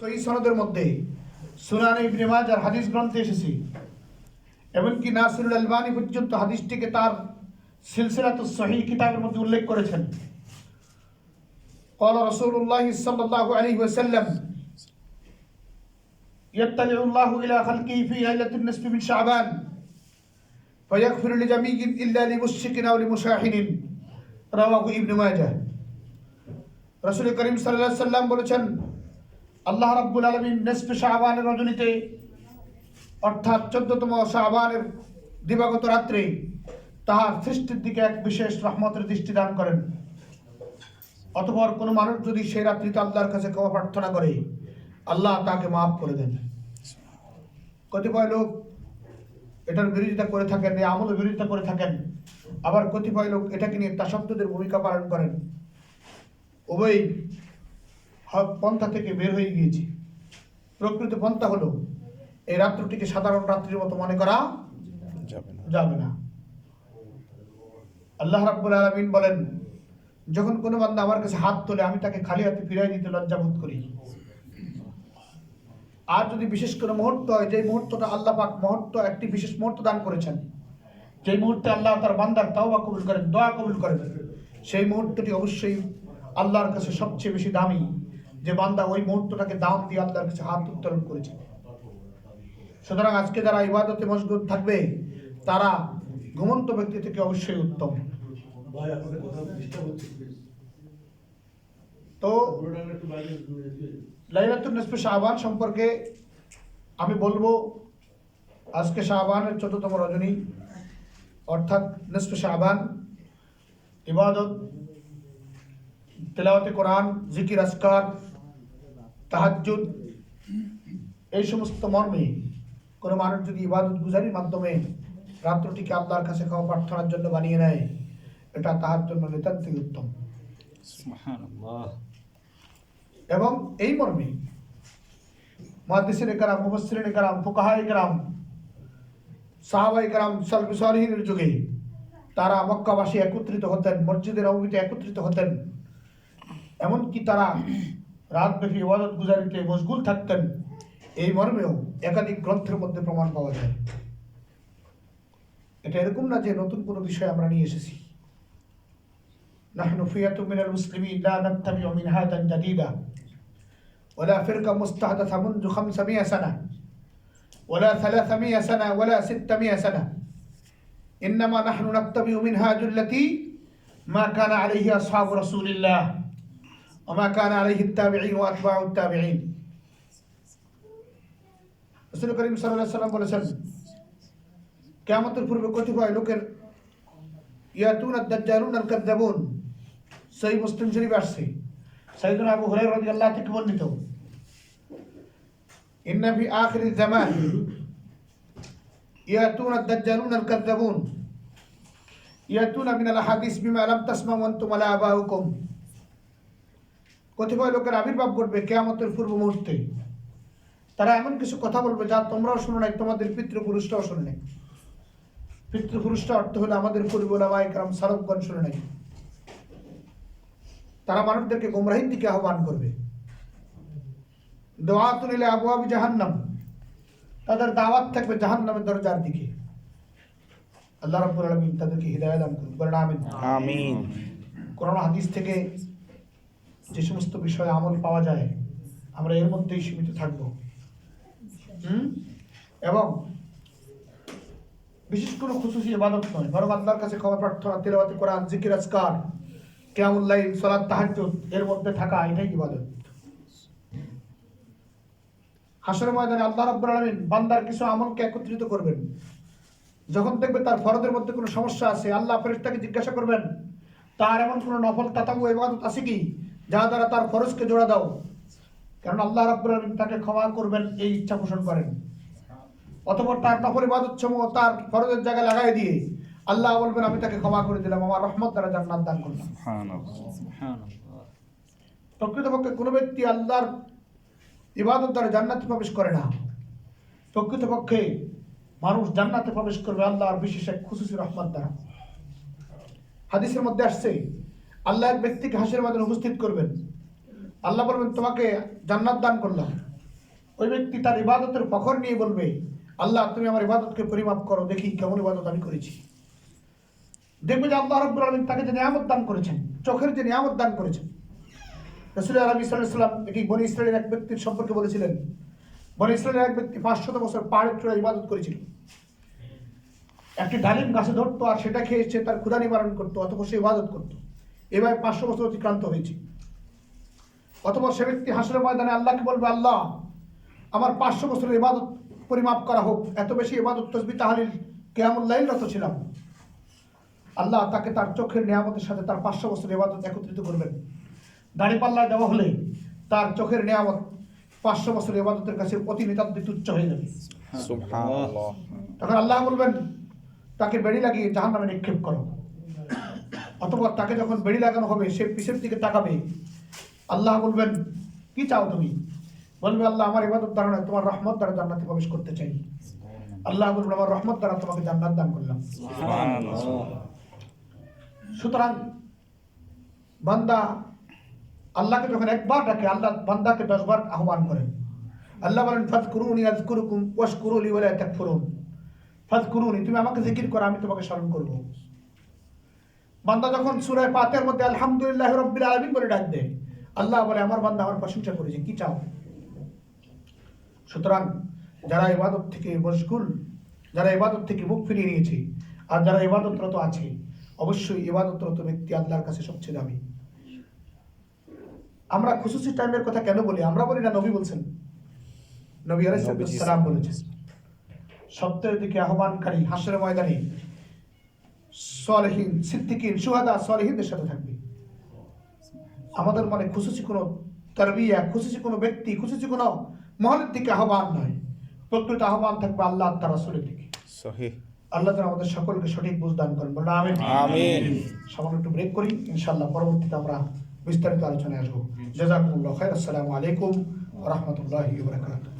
সহি সনদের মধ্যে সুনান ইবনে মাজার হাদিস গ্রন্থে এসেছে এমনকি নাসিরুল আলবানী পর্যন্ত হাদিসটিকে তার সিলসিলাত সহি কিতাবের মধ্যে উল্লেখ করেছেন قال رسول الله صلى الله عليه وسلم يطلع الله إلى خلقه في ليلة النصف من شعبان فيغفر لجميع إلا لمشرك أو لمشاحن رواه ابن ماجه রসুল করিম সাল্লাহ সাল্লাম বলেছেন আল্লাহ রাব্বুল আলমিন নেসফে শাহবানের রজনীতে, অর্থাৎ চোদ্দতম শাহবানের দিবাগত রাত্রে তাহার সৃষ্টির দিকে এক বিশেষ রহমতের দৃষ্টি দান করেন। অতপর কোনো মানুষ যদি সেই রাত্রিতে আল্লাহর কাছে ক্ষমা প্রার্থনা করে, আল্লাহ তাকে মাফ করে দেন। কতিপয় লোক এটার বিরোধিতা করে থাকেন, এই আমলের বিরোধিতা করে থাকেন। আবার কতিপয় লোক এটাকে নিয়ে তাসব্দদের ভূমিকা পালন করেন। উভয়ই হক পন্থা থেকে বের হয়ে গিয়েছে। প্রকৃত পন্থা হলো এই রাত্রটিকে সাধারণ রাত্রির মতো মনে করা যাবে না। যাবে না। আল্লাহ রাব্বুল আলামিন বলেন যখন কোনো বান্দা আমার কাছে হাত তোলে আমি তাকে খালি হাতে ফিরাই দিতে লজ্জাবোধ করি। আর যদি বিশেষ কোনো মুহূর্ত হয় যে মুহূর্তটা আল্লাহ পাক মুহূর্ত একটি বিশেষ মুহূর্ত দান করেছেন যে মুহূর্তে আল্লাহ তার বান্দার তাওবা কবুল করেন দোয়া কবুল করেন সেই মুহূর্তটি অবশ্যই আল্লাহর কাছে সবচেয়ে বেশি দামি। যে বান্দা ওই মুহূর্তটাকে দাম দিয়ে আল্লাহর কাছে হাত উত্তোলন করেছে। সুতরাং আজকে যারা ইবাদতে মশগুল থাকবে, তারা ঘুমন্ত ব্যক্তি থেকে অবশ্যই উত্তম। তো লাইলাতুল নিসফে শাহবান সম্পর্কে আমি বলব, আজকে শাহবানের চতুর্থম রজনী, অর্থাৎ নিসফে শাহবান ইবাদত, তেলাওয়াতে কোরআন, জিকির আসকার তাহাজ্জুদ এই সমস্ত মর্মে কোনো মানুষ যদি ইবাদত গুজারির মাধ্যমে রাত্রটিকে আল্লাহর কাছে ক্ষমা প্রার্থনার জন্য বানিয়ে নেয় এটা তাহার জন্য নিতান্তই উত্তম। এবং এই মর্মে মহাদিসিন কারাম মুবসরিন কারাম ফুকাহাই কারাম সাহাবাই কারাম সালফি সালিহিনের যুগে তারা মক্কাবাসী একত্রিত হতেন মসজিদের নবমীতে একত্রিত হতেন। এমনকি তারা রাতব্যাপী ইবাদত গুজারিতে মশগুল থাকতেন এই মর্মেও একাধিক গ্রন্থের মধ্যে প্রমাণ পাওয়া যায় এটা এরকম না যে নতুন কোনো বিষয় আমরা নিয়ে এসেছি نحن فئة من المسلمين لا نتبع منهاجا جديدا ولا فرقة مستحدثة منذ خمسمائة سنة ولا ثلاثمائة سنة ولا ستمائة سنة إنما نحن نتبع منهاج التي ما كان عليه أصحاب رسول الله وما كان عليه التابعين وأتباع التابعين রসুল করিম সাল্লাহ সাল্লাম বলেছেন কেমতের পূর্বে কতিপয় লোকের ইয়াতুন আদাজ্জালুন আল কাদ্দাবুন সেই মুসলিম শরীফ আসছে সাইদুল আবু হুরায়রা রাদিয়াল্লাহু থেকে বর্ণিত إن في آخر الزمان يأتون الدجالون الكذابون يأتون من الأحاديث بما لم تسمعوا أنتم ولا آباؤكم কতিপয় লোকের আবির্ভাব ঘটবে কেয়ামতের পূর্ব মুহূর্তে। তারা এমন কিছু কথা বলবে যা তোমরাও শুনো নাই তোমাদের পিতৃপুরুষরাও শুনে নাই। পিতৃপুরুষটা অর্থ হলো আমাদের পূর্বলামা একরাম সারবগণ শুনে নাই। তারা মানুষদেরকে গোমরাহির দিকে আহ্বান করবে। দোয়াতুন ইলা আবওয়াবি জাহান্নাম। তাদের দাওয়াত থাকবে জাহান্নামের দরজার দিকে। আল্লাহ রাব্বুল আলামিন তাদেরকে হিদায়াত দান করুন। বলেন আমিন। আমিন। কোরআন হাদিস থেকে যে সমস্ত বিষয়ে আমল পাওয়া যায়, আমরা এর মধ্যেই সীমিত থাকব? এবং বিশেষ কোনো খুশুসি ইবাদত নয়। বরং আল্লাহর কাছে ক্ষমা প্রার্থনা, তেলাওয়াতে, কোরআন, জিকির, আজকার কিয়ামুল্লাইল সালাত, তাহাজ্জুদ, এর মধ্যে থাকা এটাই ইবাদত। হাসরের ময়দানে আল্লাহ রাব্বুল বান্দার কিছু আমলকে একত্রিত করবেন। যখন দেখবে তার ফরদের মধ্যে কোনো সমস্যা আছে, আল্লাহ ফেরেশতাকে জিজ্ঞাসা করবেন, তার এমন কোনো নফল, তাতাবু, ইবাদত আছে কি? যা দ্বারা তার ফরজকে জোড়া দাও। কারণ আল্লাহ রাব্বুল আলামিন তাকে ক্ষমা করবেন এই ইচ্ছা পোষণ করেন। অতঃপর তার নফল ইবাদত সমূহ তার ফরজের জায়গায় লাগাই দিয়ে আল্লাহ বলবেন আমি তাকে ক্ষমা করে দিলাম আমার রহমত দ্বারা জান্নাত দান করলাম। প্রকৃতপক্ষে কোনো ব্যক্তি আল্লাহর ইবাদত দ্বারা জান্নাতে প্রবেশ করে না। প্রকৃতপক্ষে মানুষ জান্নাতে প্রবেশ করবে আল্লাহর বিশেষ এক খুশুসি রহমত দ্বারা। হাদিসের মধ্যে আসছে আল্লাহ এক ব্যক্তিকে হাসির মাধ্যমে উপস্থিত করবেন। আল্লাহ বলবেন, তোমাকে জান্নাত দান করলাম। ওই ব্যক্তি তার ইবাদতের ফখর নিয়ে বলবে, আল্লাহ, তুমি আমার ইবাদতকে পরিমাপ করো, দেখি কেমন ইবাদত আমি করেছি। দেখবে যে আল্লাহ রব্বুল আলমিন তাকে যে নিয়ামত দান করেছেন, চোখের যে নিয়ামত দান করেছেন। রসুল আলম ইসলাম একটি বনি ইসরায়েলের এক ব্যক্তির সম্পর্কে বলেছিলেন, বনি ইসরায়েলের এক ব্যক্তি পাঁচশত বছর পাহাড়ের চূড়ায় ইবাদত করেছিল। একটি ডালিম গাছে ধরতো আর সেটা খেয়ে সে তার ক্ষুধা নিবারণ করতো, অথবা সে ইবাদত করতো। এভাবে পাঁচশো বছর অতিক্রান্ত হয়েছে। অথবা সে ব্যক্তি হাসরের ময়দানে আল্লাহকে বলবে আল্লাহ আমার পাঁচশো বছরের ইবাদত পরিমাপ করা হোক। এত বেশি ইবাদত তসবি তাহালিল কেয়ামুল্লাইল রত ছিলাম। আল্লাহ তাকে তার চোখের নিয়ামতের সাথে তার পাঁচশো বছরের ইবাদত একত্রিত করবেন। দাঁড়িপাল্লা দেওয়া হলে তার চোখের নিয়ামত পাঁচশো বছরের ইবাদতের কাছে অতি নিতান্ত তুচ্ছ হয়ে যাবে। তখন আল্লাহ বলবেন তাকে বেড়ি লাগিয়ে জাহান নামে নিক্ষেপ করো। অথবা তাকে যখন বেড়ি লাগানো হবে, সে পিছের দিকে তাকাবে। আল্লাহ বলবেন, কি চাও তুমি? বলবে, আল্লাহ, আমার ইবাদত দ্বারা তোমার রহমত দ্বারা জান্নাতে প্রবেশ করতে চাই। আল্লাহ বলবেন, আমার রহমত দ্বারা তোমাকে জান্নাত দান করলাম। সুতরাং বান্দা আল্লাহকে যখন একবার ডাকে, আল্লাহ বান্দাকে দশবার আহ্বান করেন আল্লাহ বলেন ফাত করুনি আজ কুরুকুম ওয়াশ কুরুলি বলে ত্যাগ ফুরুন ফাত করুনি তুমি আমাকে জিকির করো, আমি তোমাকে স্মরণ করব। বান্দা যখন সুরায় পাতের মধ্যে আলহামদুলিল্লাহ রব্বিল আলামিন বলে ডাক দেয়, আল্লাহ বলে, আমার বান্দা আমার প্রশংসা করেছে, কি চাও? সুতরাং যারা ইবাদত থেকে মশগুল, যারা ইবাদত থেকে মুখ ফিরিয়ে নিয়েছে, আর যারা ইবাদতরত আছে, অবশ্যই ইবাদতরত ব্যক্তি আল্লাহর কাছে সবচেয়ে দামি। আমরা খুশুসি টাইমের কথা কেন বলি? আমরা বলি না, নবী বলছেন। নবী আলাইসালাম বলেছেন। সত্যের দিকে আহ্বানকারী হাসরের ময়দানে সলহীন সিদ্দিকিন সুহাদা সলহীনদের সাথে থাকবে। আমাদের মনে খুশুসি কোনো তারবিয়া খুশুসি কোনো ব্যক্তি খুশুসি কোনো মহলের দিকে আহ্বান নয়। প্রকৃত আহ্বান থাকবে আল্লাহ তার রাসূলের দিকে। আল্লাহ তাআলা আমাদের সকলকে সঠিক বুঝ দান করেন। বলুন আমিন। আমিন। সামান্য একটু ব্রেক করি ইনশাআল্লাহ পরবর্তীতে আমরা বিস্তারিত আলোচনায় আসব। জাজাকুমুল্লাহ খাইর আসসালামু আলাইকুম ওয়া রাহমাতুল্লাহি ওয়া বারাকাতুহু।